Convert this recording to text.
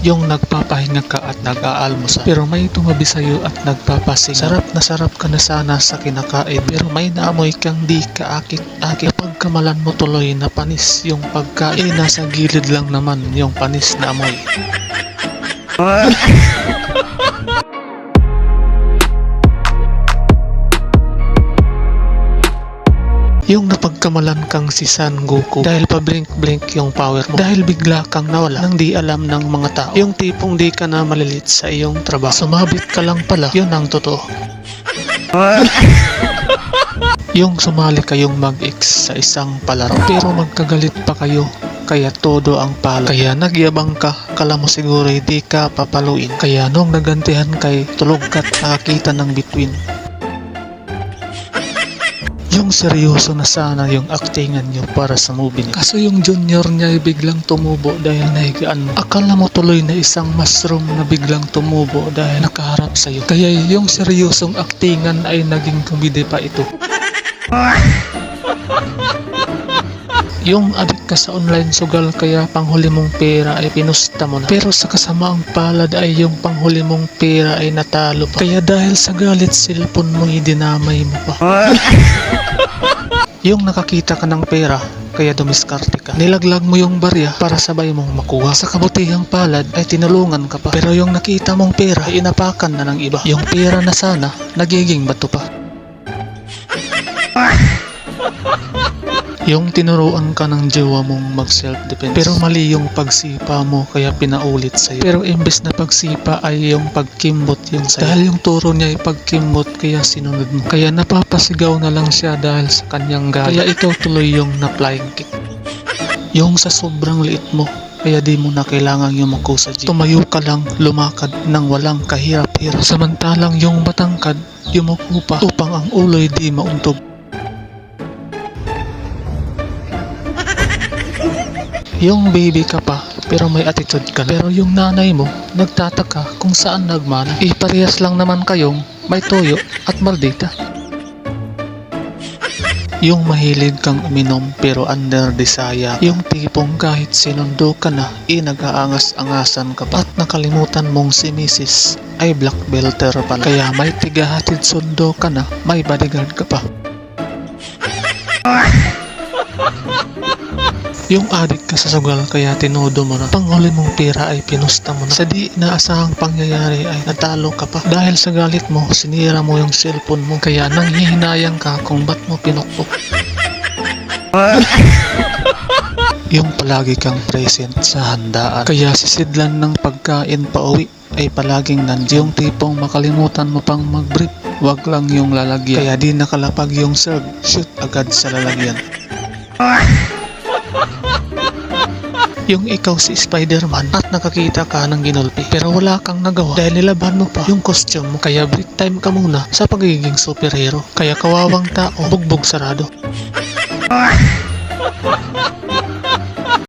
Yung nagpapahinga ka at nag-aalmusal. Pero may tumabi sa'yo at nagpapasing. Sarap na sarap ka na sana sa kinakain. Pero may naamoy kang di kaakit-akit. Pagkamalan mo tuloy na panis yung pagkain. Eh, nasa gilid lang naman yung panis na amoy. Yung napagkamalan kang si San Goku dahil pa blink-blink yung power mo. Dahil bigla kang nawala nang di alam ng mga tao. Yung tipong di ka na malilit sa iyong trabaho. Sumabit ka lang pala, yun ang totoo. yung sumali kayong mag-ex sa isang palaro pero magkagalit pa kayo kaya todo ang pala. Kaya nagyabang ka, kala mo siguro di ka papaluin. Kaya nung nagantihan kay tulog ka't nakakita ng between. Yung seryoso na sana yung actingan niyo para sa movie niya. Kaso yung junior niya ay biglang tumubo dahil nahigaan mo. Akala mo tuloy na isang mushroom na biglang tumubo dahil nakaharap sa'yo. Kaya yung seryosong actingan ay naging komedi pa ito. Yung adik ka sa online sugal kaya panghuli mong pera ay pinusta mo na. Pero sa kasamaang palad ay yung panghuli mong pera ay natalo pa. Kaya dahil sa galit cellphone mo idinamay mo pa. yung nakakita ka ng pera kaya dumiskarte ka. Nilaglag mo yung barya para sabay mong makuha. Sa kabutihang palad ay tinulungan ka pa. Pero yung nakita mong pera ay inapakan na ng iba. Yung pera na sana nagiging bato pa. Yung tinuruan ka ng jowa mong mag self-defense. Pero mali yung pagsipa mo kaya pinaulit sa'yo. Pero imbes na pagsipa ay yung pagkimbot yung sa'yo. Dahil yung turo niya ay pagkimbot kaya sinunod mo. Kaya napapasigaw na lang siya dahil sa kanyang galit. Kaya ikaw tuloy yung na-flying kick. Yung sa sobrang liit mo, kaya di mo na kailangang yumuko sa gym. Tumayo ka lang, lumakad nang walang kahirap-hirap. Samantalang yung matangkad, yumuko pa upang ang uloy di mauntog. Yung baby ka pa, pero may attitude ka na. Pero yung nanay mo, nagtataka kung saan nagmana. Eh, parehas lang naman kayong may toyo at maldita. Yung mahilig kang uminom pero under desire. Yung tipong kahit sinundo ka na, eh nag-aangas-angasan ka pa. At nakalimutan mong si Mrs. ay black belter pala. Kaya may tigahatid sundo ka na, may bodyguard ka pa. Yung adik ka sa sugal kaya tinodo mo na. Panghuli mong pera ay pinusta mo na. Sa di inaasahang pangyayari ay natalo ka pa. Dahil sa galit mo, sinira mo yung cellphone mo. Kaya nanghihinayang ka kung ba't mo pinukpok. yung palagi kang present sa handaan. Kaya sisidlan ng pagkain pa uwi ay palaging nandiyan. Yung tipong makalimutan mo pang mag-brief. Wag lang yung lalagyan. Kaya di nakalapag yung serve. Shoot agad sa lalagyan. yung ikaw si Spider-Man at nakakita ka ng ginulpi pero wala kang nagawa dahil nilaban mo pa yung costume mo. Kaya break time ka muna sa pagiging superhero. Kaya kawawang tao bugbog sarado